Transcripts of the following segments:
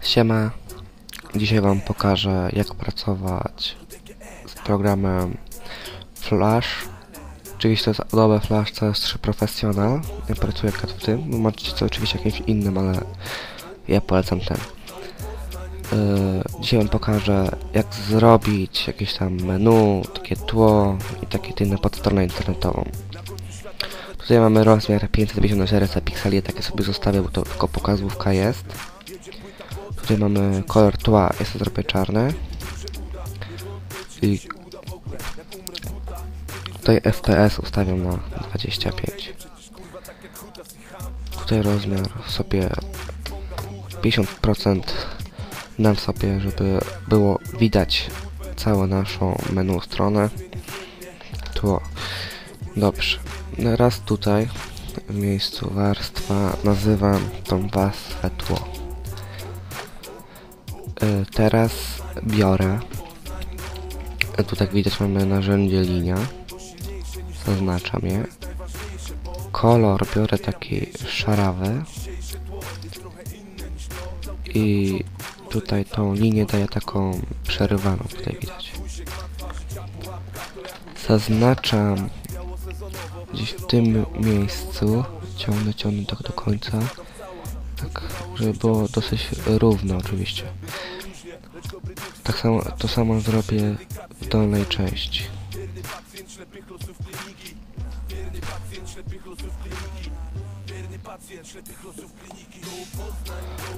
Siema. Dzisiaj Wam pokażę jak pracować z programem Flash. Oczywiście to jest Adobe Flash CS3 Professional. Ja pracuję akurat w tym. Wy Możecie to oczywiście jakimś innym, ale ja polecam ten. Yy, dzisiaj Wam pokażę jak zrobić jakieś tam menu, takie tło i takie inne podstronę internetową. Tutaj mamy rozmiar 550 na 400 pikseli, takie sobie zostawię, bo to tylko pokazówka jest. Tutaj mamy kolor tła, jest to zrobię czarny. I tutaj FPS ustawiam na 25. Tutaj rozmiar sobie 50% dam sobie, żeby było widać całą naszą menu stronę. Tło. Dobrze. Raz tutaj w miejscu warstwa nazywam tą warstwę tło. Y, Teraz biorę. Tu tak widać mamy narzędzie linia. Zaznaczam je. Kolor biorę taki szarawy. I tutaj tą linię daję taką przerywaną, tutaj widać. Zaznaczam gdzieś w tym miejscu. Ciągnę, ciągnę tak do końca. Tak, żeby było dosyć równo oczywiście. Tak samo, to samo zrobię w dolnej części.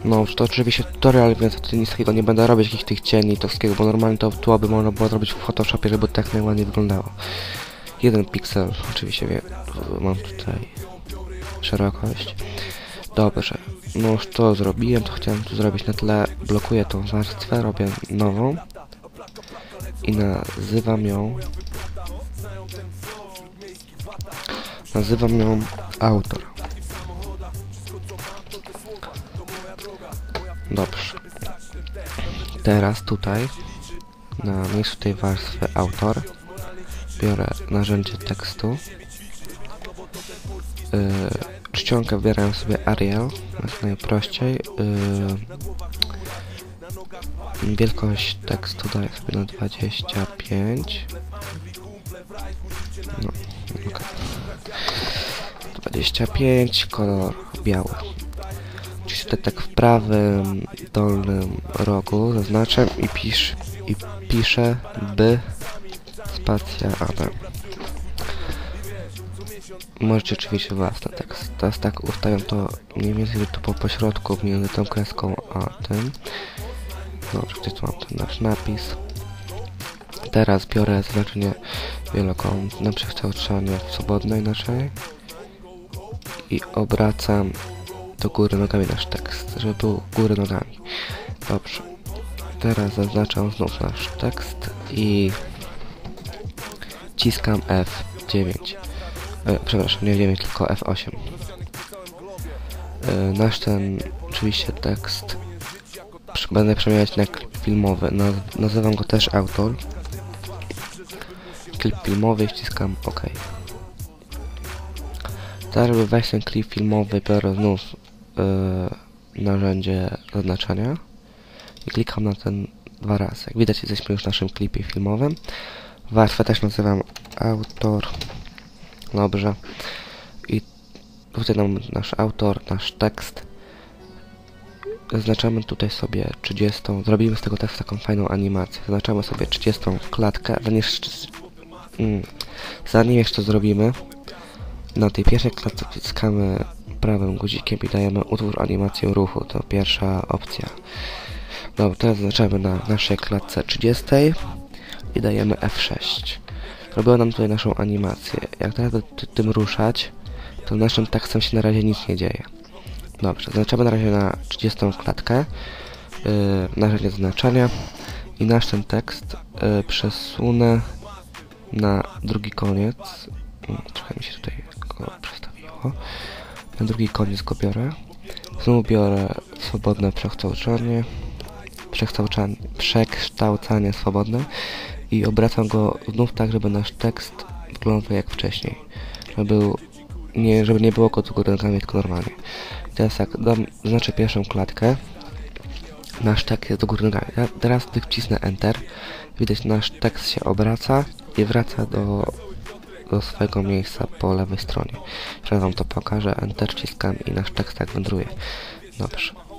No, to oczywiście tutorial, więc tu nic takiego nie będę robić, jakichś tych cieni to wszystkiego, bo normalnie to tło można było zrobić w Photoshopie, żeby tak najładniej wyglądało. Jeden piksel, oczywiście wie, mam tutaj szerokość. Dobrze, no już to zrobiłem, to chciałem tu zrobić na tle, blokuję tą warstwę, robię nową i nazywam ją nazywam ją autor. Dobrze. Teraz tutaj na miejscu tej warstwy autor biorę narzędzie tekstu yy, czcionkę wybieram sobie Arial jest najprościej yy, wielkość tekstu daję sobie na 25 no, okay. 25 kolor biały tutaj tak w prawym dolnym rogu zaznaczam i pisz i piszę by spacja Adam. Możecie oczywiście własny tekst. Teraz tak ustawiam to mniej więcej tu po pośrodku między tą kreską a tym. No, oczywiście tu mam ten nasz napis. Teraz biorę znaczenie wielokątne, przekształcanie w swobodne inaczej i obracam do góry nogami nasz tekst, żeby był góry nogami. Dobrze. Teraz zaznaczam znów nasz tekst i ciskam F9. E, przepraszam, nie 9, tylko F8. E, nasz ten, oczywiście tekst będę przemieniać na klip filmowy. Naz nazywam go też autor. Klip filmowy wciskam OK. Teraz, żeby wejść ten klip filmowy, biorę znów yy, narzędzie zaznaczania i klikam na ten dwa razy. Jak widać, jesteśmy już w naszym klipie filmowym. Warstwę też nazywam autor. Dobrze. I tutaj mamy nasz autor, nasz tekst. Zaznaczamy tutaj sobie 30. Zrobimy z tego tekstu taką fajną animację. Zaznaczamy sobie 30 klatkę. Zanim jeszcze, mm, zanim jeszcze zrobimy, na tej pierwszej klatce wciskamy prawym guzikiem i dajemy utwórz animację ruchu. To pierwsza opcja. Dobra, teraz zaznaczamy na naszej klatce 30 i dajemy F6. Robiło nam tutaj naszą animację. Jak teraz tym ruszać, to naszym tekstem się na razie nic nie dzieje. Dobrze, zaznaczamy na razie na 30 klatkę, yy, narzędzie zaznaczania i nasz ten tekst yy, przesunę na drugi koniec. Yy, trochę mi się tutaj go przestawiło. Na drugi koniec go biorę. Znowu biorę swobodne przekształcanie, przekształcanie, przekształcanie swobodne i obracam go znów tak, żeby nasz tekst wyglądał jak wcześniej. Żeby, był, nie, żeby nie było go tylko rękami, tylko normalnie. Teraz tak, dam, znaczę pierwszą klatkę, nasz tekst jest do góry nogami. Ja teraz gdy wcisnę Enter, widać nasz tekst się obraca i wraca do, do swojego miejsca po lewej stronie. Teraz wam to pokażę, Enter wciskam i nasz tekst tak wędruje. Dobrze.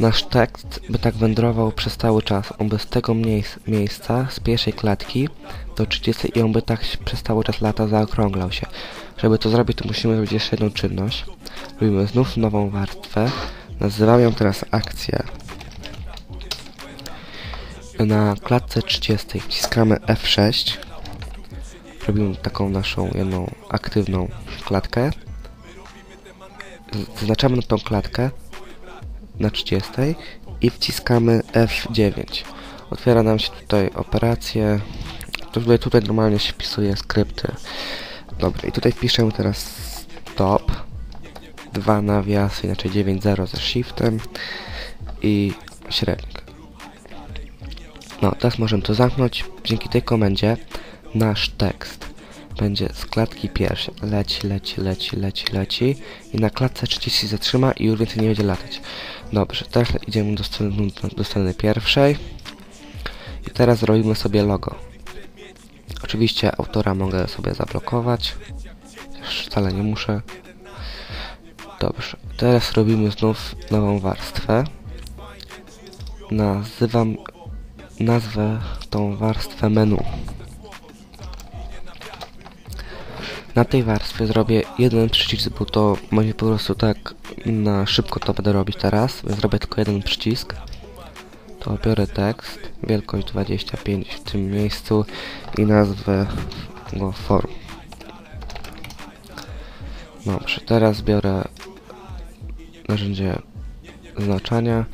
Nasz tekst by tak wędrował przez cały czas. On by z tego miejsc, miejsca, z pierwszej klatki do 30 i on by tak przez cały czas lata zaokrąglał się. Żeby to zrobić, to musimy zrobić jeszcze jedną czynność. Robimy znów nową warstwę. Nazywam ją teraz akcja. Na klatce 30 wciskamy F6. Robimy taką naszą jedną aktywną klatkę. Zaznaczamy na tą klatkę na 30 i wciskamy F9. Otwiera nam się tutaj operacje. Tutaj, tutaj normalnie się wpisuje skrypty. Dobra, i tutaj wpiszemy teraz stop. Dwa nawiasy, inaczej 9.0 ze shiftem i średnik. No, teraz możemy to zamknąć. Dzięki tej komendzie nasz tekst będzie z klatki pierwszej. Leci, leci, leci, leci, leci i na klatce 30 zatrzyma i już więcej nie będzie latać. Dobrze, teraz idziemy do strony, do strony pierwszej i teraz zrobimy sobie logo. Oczywiście autora mogę sobie zablokować, też wcale nie muszę. Dobrze, teraz robimy znów nową warstwę. Nazywam, nazwę tą warstwę menu. Na tej warstwie zrobię jeden przycisk, bo to będzie po prostu tak na szybko to będę robić teraz, więc zrobię tylko jeden przycisk. To biorę tekst, wielkość 25 w tym miejscu i nazwę go form. Dobrze, teraz biorę narzędzie znaczenia